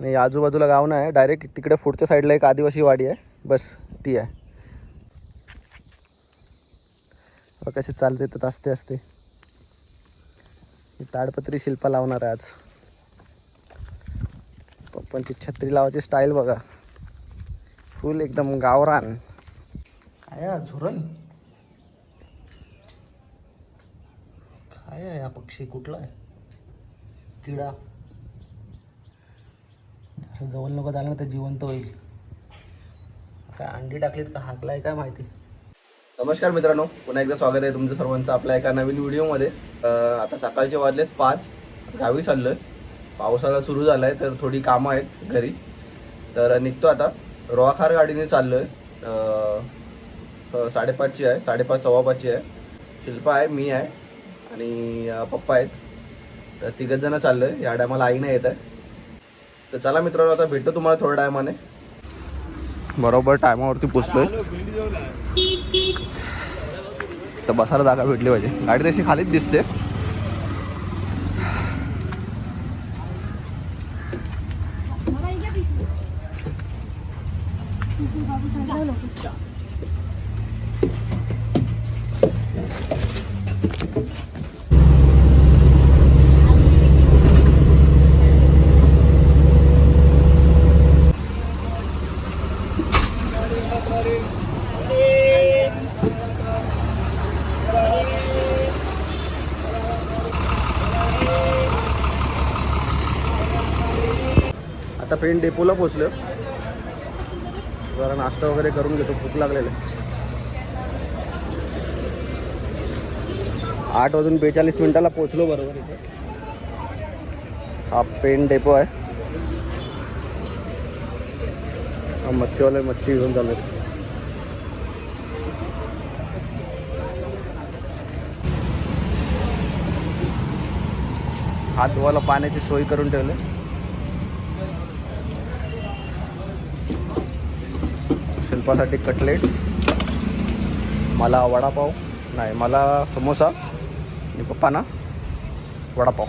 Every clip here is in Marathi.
आणि आजूबाजूला गाव नाही डायरेक्ट तिकडे पुढच्या साईडला एक आदिवासी वाडी आहे. बस ती आहे. कसे चालते तर असते असते. ताडपत्री शिल्पा लावणार आहे आज. पप्पांची छत्री लावायची स्टाईल बघा. फुल एकदम गावरान. काय आहे काय आहे हा पक्षी कुठला आहे? किडा. असं जवळ नको झालं ना तर जिवंत होईल. काय अंडी टाकलीत का हाकलाय काय माहिती? नमस्कार मित्रांनो पुन्हा एकदा स्वागत आहे तुमचं सर्वांचं आपल्या एका नवीन व्हिडिओमध्ये. आता सकाळचे वाजलेत पाच गावी चाललोय. पावसाळा सुरू झालाय तर थोडी कामं आहेत घरी. तर निघतो आता. रोवाखार गाडीने चाललोय. आहे साडेपाचची आहे साडेपाच सव्वा पाचची आहे. शिल्पा आहे मी आहे आणि पप्पा आहेत. तर तिघच जण चाललोय. या टायमाला आई नाही येत आहे. तर चला मित्रांनो आता भेटतो तुम्हाला थोड्या टायमाने बरोबर टायमावरती पोचतोय तर बसायला जागा भेटली पाहिजे. गाडी तशी खालीच दिसते. आता पेन डेपोला पोचलो. जरा नाश्ता वगैरे करून घेतो भूक लागलेलं. आठ वाजून बेचाळीस मिनिटाला पोचलो बरोबर इथे. हा पेन डेपो आहे. हा मच्छीवाले मच्छी घेऊन चालू हात धुवायला पाण्याची सोय करून ठेवले. शिल्पासाठी कटलेट मला वडापाव नाही मला समोसा आणि पप्पांना वडापाव.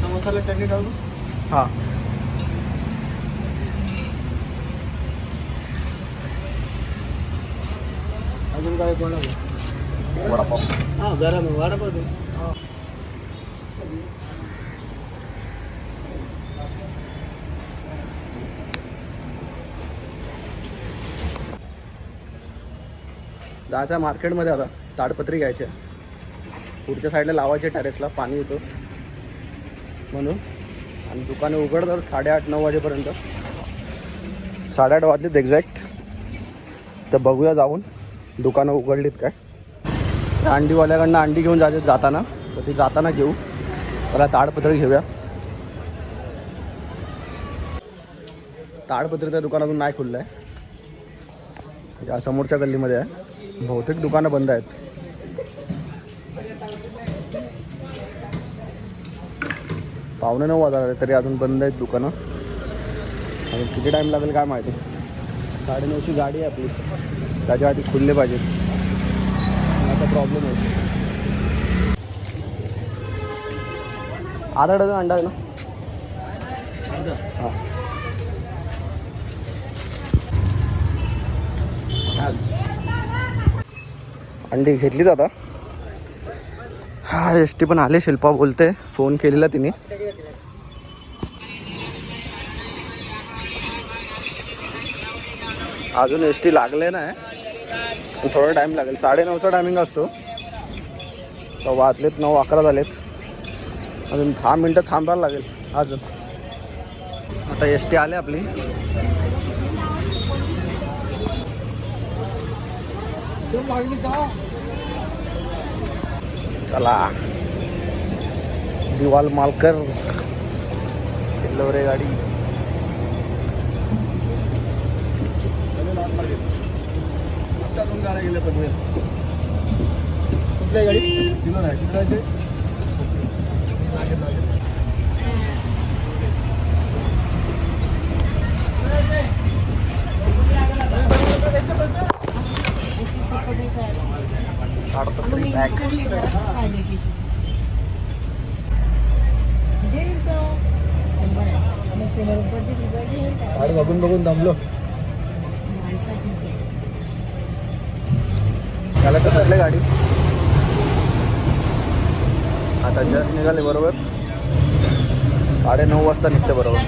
समोसाला चटणी टाकू? हां. अजून काय कोणाला? वडापाव. हा गरम जायचं मार्केटमध्ये आता ताडपत्री घ्यायची. पुढच्या साईडला लावायचे टेरेसला पाणी येतं. म्हणून आणि दुकाने उघडतात साडेआठ नऊ वाजेपर्यंत. साडेआठ वाजलेत एक्झॅक्ट तर बघूया जाऊन दुकानं उघडलीत काय. अंडीवाल्याकडनं अंडी घेऊन जाते जाताना. तर ती जाताना घेऊ. त्याला ताडपत्री घेऊया. ताडपत्री त्या दुकानातून नाही खुललं आहे या समोरच्या गल्लीमध्ये आहे. बहुतेक दुकानं बंद आहेत. पावणे नऊ वाजता तरी अजून बंद आहेत दुकानं. अजून किती टाईम लागेल काय माहिती. साडेनऊची गाडी आहे आपली. त्याच्या आधी खुलले पाहिजेत आता प्रॉब्लेम आहे आधा डझन अंडा आहे ना? हां. अंडी घेतलीच आता. हा एस टी पण आले शिल्पा बोलते. फोन केलेला तिने. अजून एस टी लागले नाही. थोडा टाईम लागेल. साडेनऊचा टायमिंग असतो. तर वाजलेत नऊ अकरा झालेत. अजून दहा मिनटं थांबायला लागेल. अजून. आता एस टी आले आपली. चला. दिवाल मालकर. रे गाडी. कुठल्या गाडी दिलं नाही तिकडे जायचंय? ताडपत्री बॅग गाडी बघून बघून दमलो. त्याला गाडी. आता जस्ट निघाले बरोबर. साडे नऊ वाजता निघते बरोबर.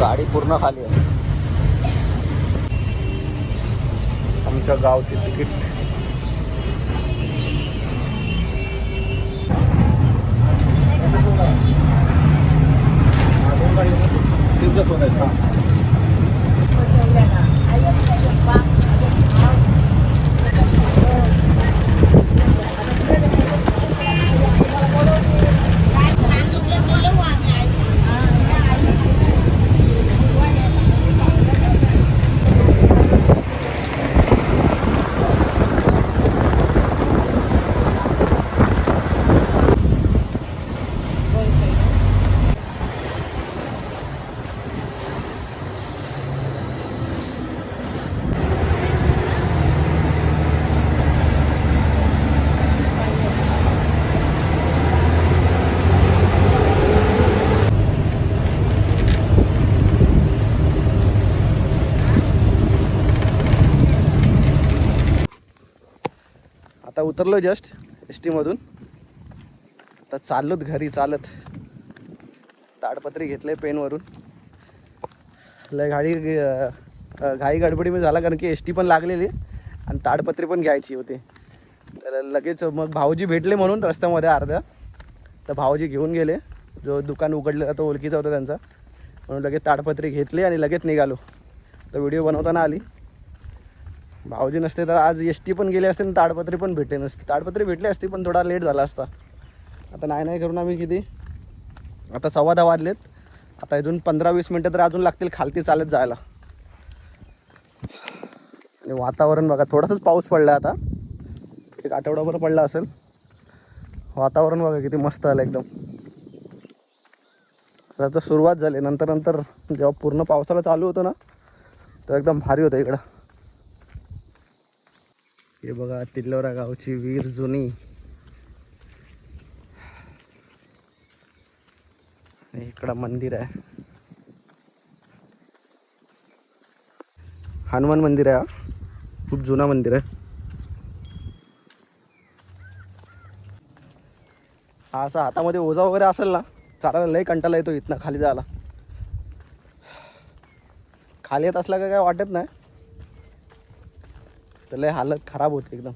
गाडी पूर्ण खाली आहे. आमच्या गावची तिकीट आता उतरलो जस्ट एस टीमधून आता चाललोत घरी चालत. ताडपत्री घेतले पेनवरून लय गाडी घाई गडबडीमध्ये झाला कारण की एस टी पण लागलेली आणि ताडपत्री पण घ्यायची होती. तर लगेच मग भाऊजी भेटले म्हणून रस्त्यामध्ये अर्ध्या. तर भाऊजी घेऊन गेले. जो दुकान उघडलं तो ओळखीचा होता त्यांचा. म्हणून लगेच ताडपत्री घेतली आणि लगेच निघालो. तर व्हिडिओ बनवताना आली. भाऊजी नसते तर आज एस टी पण गेली असते आणि ताडपत्री पण भेटली नसते. ताडपत्री भेटली असती पण थोडा लेट झाला असता. आता नाही नाही करून आम्ही किती? आता सव्वा दहा वाजलेत. आता अजून पंधरा वीस मिनटं तर अजून लागतील खालती चालत जायला. आणि वातावरण बघा थोडासाच पाऊस पडला आता. एक आठवडाभर पडला असेल. वातावरण बघा किती मस्त आलं एकदम. आता सुरुवात झाली. नंतर नंतर जेव्हा पूर्ण पावसाला चालू होतं ना तेव्हा एकदम भारी होतं इकडं. हे बघा तिल्लोरा गावची वीर जुनी. इकडं मंदिर आहे. हनुमान मंदिर आहे खूप जुना मंदिर आहे. हा असा हातामध्ये ओझा वगैरे असेल ना चालायला लय कंटाळा येतो इथनं खाली जायला. खाली येत असला का काय वाटत नाही. तर लय हालत खराब होते एकदम.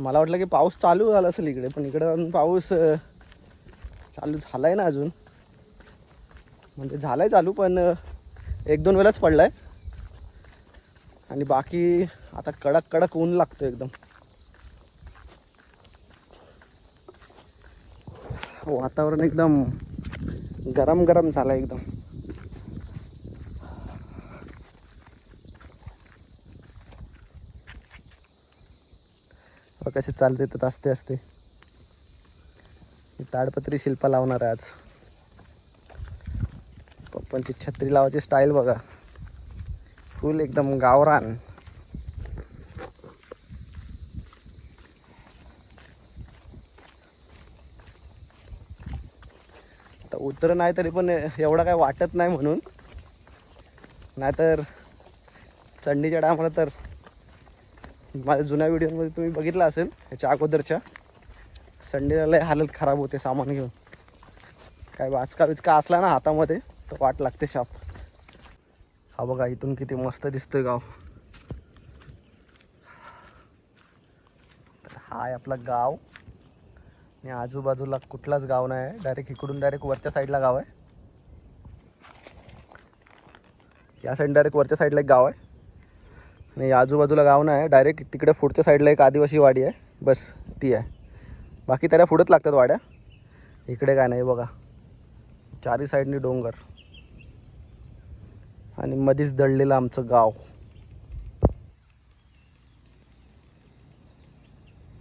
मला वाटलं की पाऊस चालू झाला असेल इकडे पण इकडे अजून पाऊस चालू चालू झालाय ना अजून. म्हणजे झालाय चालू पण एक दोन वेळाच पडलाय. आणि बाकी आता कडक कडक ऊन लागतो एकदम. वातावरण एकदम गरम गरम झालं एकदम. कसे चालते तर असते असते. ताडपत्री शिल्प लावणार आहे आज. पप्पांची छत्री लावायची स्टाईल बघा. फुल एकदम गावरान. आता उतर नाही तरी पण एवढं काय वाटत नाही म्हणून. नाहीतर थंडीच्या टायमाला तर माझ्या जुन्या व्हिडिओमध्ये तुम्ही बघितलं असेल याच्या अगोदरच्या. संडेला लय हालत खराब होते सामान घेऊन. काय वाचका विचका असला ना हातामध्ये तर वाट लागते शाप. हा बघा इथून किती मस्त दिसतोय गाव. तर हा आहे आपला गाव. आणि आजूबाजूला कुठलाच गाव नाही आहे. डायरेक्ट इकडून डायरेक्ट वरच्या साईडला गाव आहे. या साईड डायरेक्ट वरच्या साईडला एक गाव आहे. आणि आजूबाजूला गाव नाही आहे डायरेक्ट तिकडे पुढच्या साईडला एक आदिवासी वाडी आहे. बस ती आहे. बाकी त्याला पुढंच लागतात वाड्या. इकडे काय नाही बघा. चारी साईडनी डोंगर. आणि मध्येच दडलेलं आमचं गाव.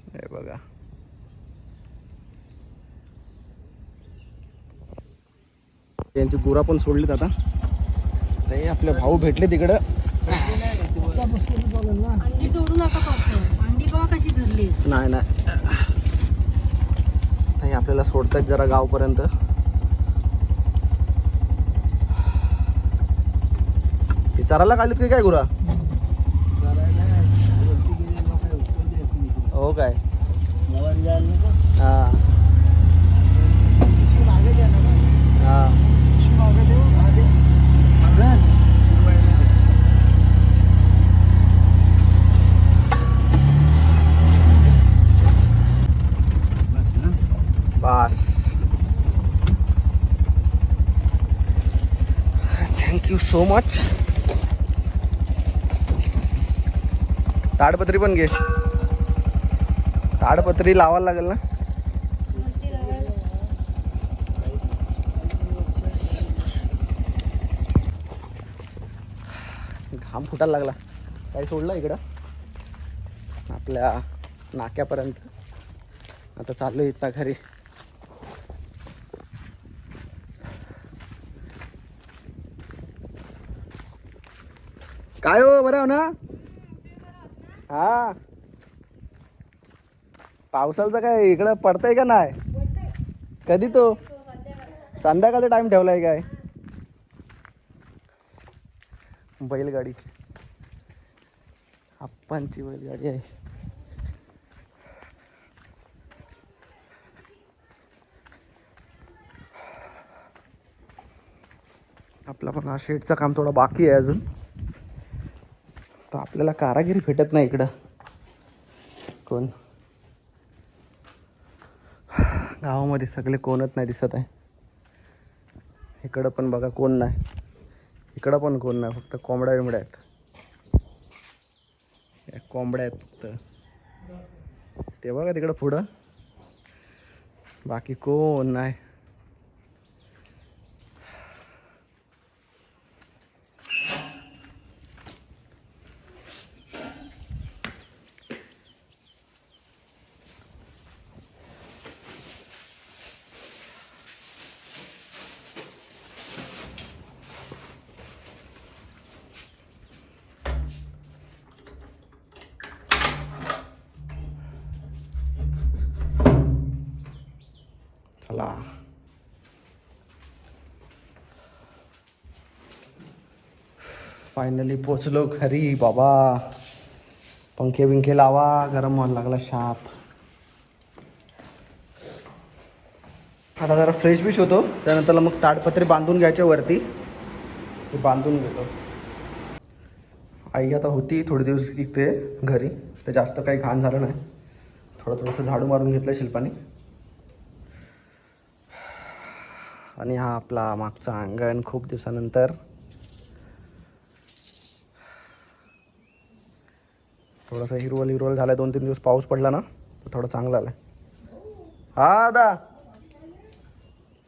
हे बघा. त्यांची गुरा पण सोडलीत आता. नाही आपले भाऊ भेटले तिकडं. अंडी तोडू नका अंडी बघा कशी धरली. नाही नाही. नाही आपल्याला सोडतात जरा गावपर्यंत. विचारायला काढलीत की काय गुरा? हो काय? हा. हा. बस. थँक्यू सो मच ताडपत्री पण घे. ताडपत्री लावायला लागेल ना? घाम फुटायला लागला. काही सोडलं इकडं? आपल्या नाक्यापर्यंत. आता चाललो इथं घरी. काय हो बरं ना? हा. पावसाचं काय इकडं पडतंय का नाही? कधी तो? संध्याकाळचा टाइम ठेवलाय काय? बैलगाडी. आप्पांची बैलगाडी आहे. आपला पण हा शेडचं काम थोडं बाकी आहे अजून. तर आपल्याला कारागिरी भेटत नाही इकडं. कोण? गावामध्ये सगळे कोणच नाही दिसत आहे. इकडं पण बघा कोण नाही. इकडं पण कोण नाही फक्त कोंबड्या बिंबड्या आहेत. या कोंबड्या आहेत फक्त. ते बघा तिकडं पुढं. बाकी कोण नाही. फायनली पोचलो घरी. बाबा पंखे बिंखे लावा गरम व्हायला लागला शाप. आता जरा फ्रेश बिश होतो. त्यानंतर मग ताडपत्री बांधून घ्यायच्या वरती. बांधून घेतो. आई आता होती थोडे दिवस इथे घरी. तर जास्त काही घाण झालं नाही. थोडं थोडंसं झाडू मारून घेतलं शिल्पाने. आणि हा आपला मागचा अंगण खूप दिवसानंतर. थोडासा हिरवल हिरवल झाला दोन तीन दिवस पाऊस पडला ना तर थोडं चांगलं आलाय. हा दा.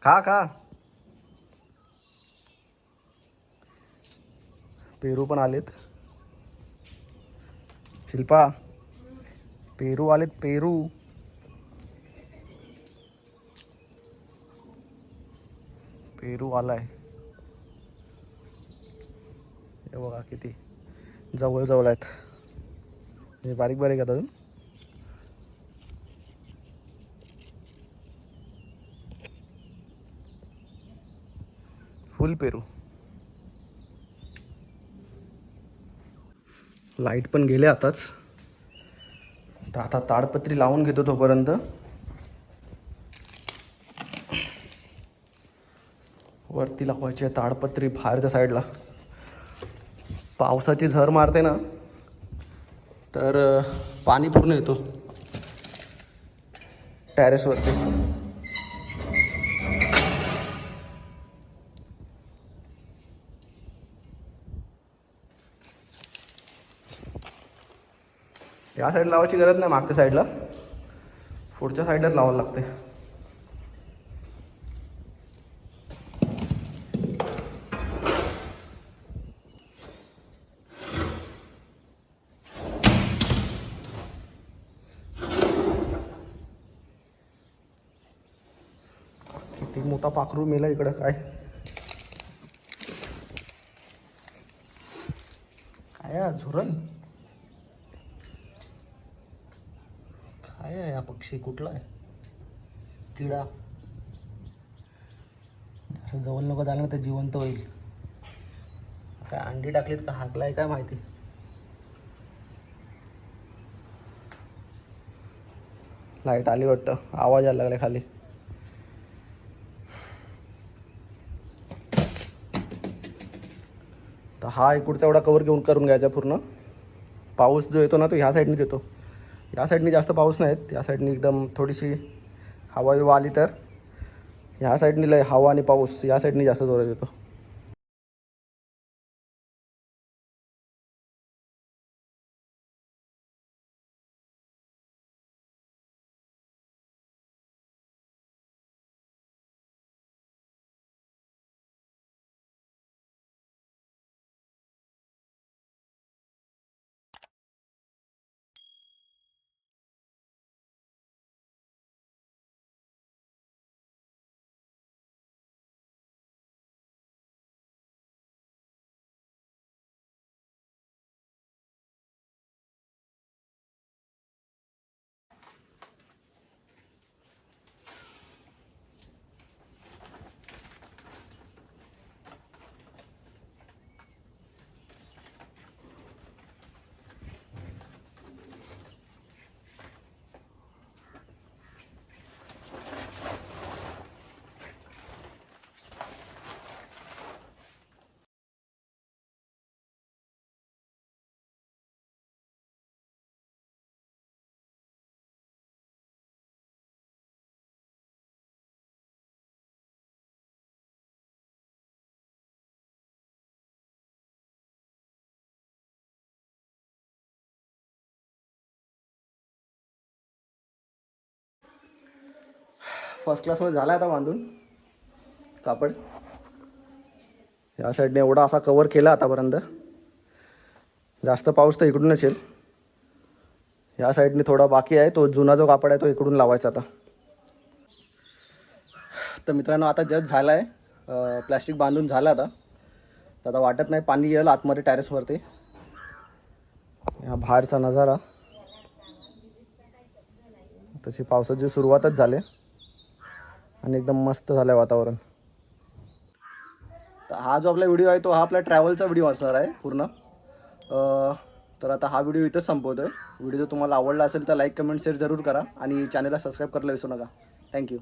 खा खा. पेरू पण आलेत. शिल्पा पेरू आलेत पेरू. पेरू आलाय. हे बघा किती जवळ जवळ आहेत. हे बारीक बारीक आहेत अजून. फुल पेरू. लाइट पण गेले आताच. तर आता ताडपत्री लावून घेतो तोपर्यंत. वरती लावायची आहे ताडपत्री बाहेरच्या साईडला पावसाची झर मारते ना. तर पाणी पूर्ण येतो. टॅरेसवरती या साईडला लावायची गरज नाही मागच्या साईडला पुढच्या साईडलाच लावायला लागते किती मोठा पाखरू मेला इकडं काय? काय झुरण काय आहे हा पक्षी? कुठला आहे? किडा? असं जवळ नको झालं ना तर जिवंत होईल. काय अंडी टाकलीत का हाकलाय काय माहिती? लाइट आली वाटतं. आवाज यायला लागला खाली. तर हा इकडचा एवढा कवर घेऊन करून घ्यायचा पूर्ण. पाऊस जो येतो ना तो ह्या साईडनीच येतो. या साईडनी जास्त पाऊस नाहीत. या साईडनी एकदम थोडीशी हवा आली तर. ह्या साईडनी लय हवा आणि पाऊस या साईडनी जास्त जोरात येतो. फर्स्ट क्लासमध्ये झाला आता बांधून. कापड. या साईडने एवढा असा कवर केला आतापर्यंत. जास्त पाऊस तर इकडूनच येईल. या साईडने थोडा बाकी आहे तो जुना जो कापड आहे तो इकडून लावायचा आता. तर मित्रांनो आता जस्ट झाला आहे प्लॅस्टिक बांधून झालं आता. तर आता वाटत नाही पाणी येईल आतमध्ये टॅरेसवरती हा बाहेरचा नजारा. तशी पावसाची सुरुवातच झाली. आणि एकदम मस्त झालं आहे वातावरण. तर हा जो आपला व्हिडिओ आहे तो हा आपला ट्रॅव्हलचा व्हिडिओ असणार आहे पूर्ण. तर आता हा व्हिडिओ इथंच संपवतो आहे व्हिडिओ जर तुम्हाला आवडला असेल तर लाईक कमेंट शेअर जरूर करा आणि चॅनलला सबस्क्राईब करायला विसरू नका. थँक्यू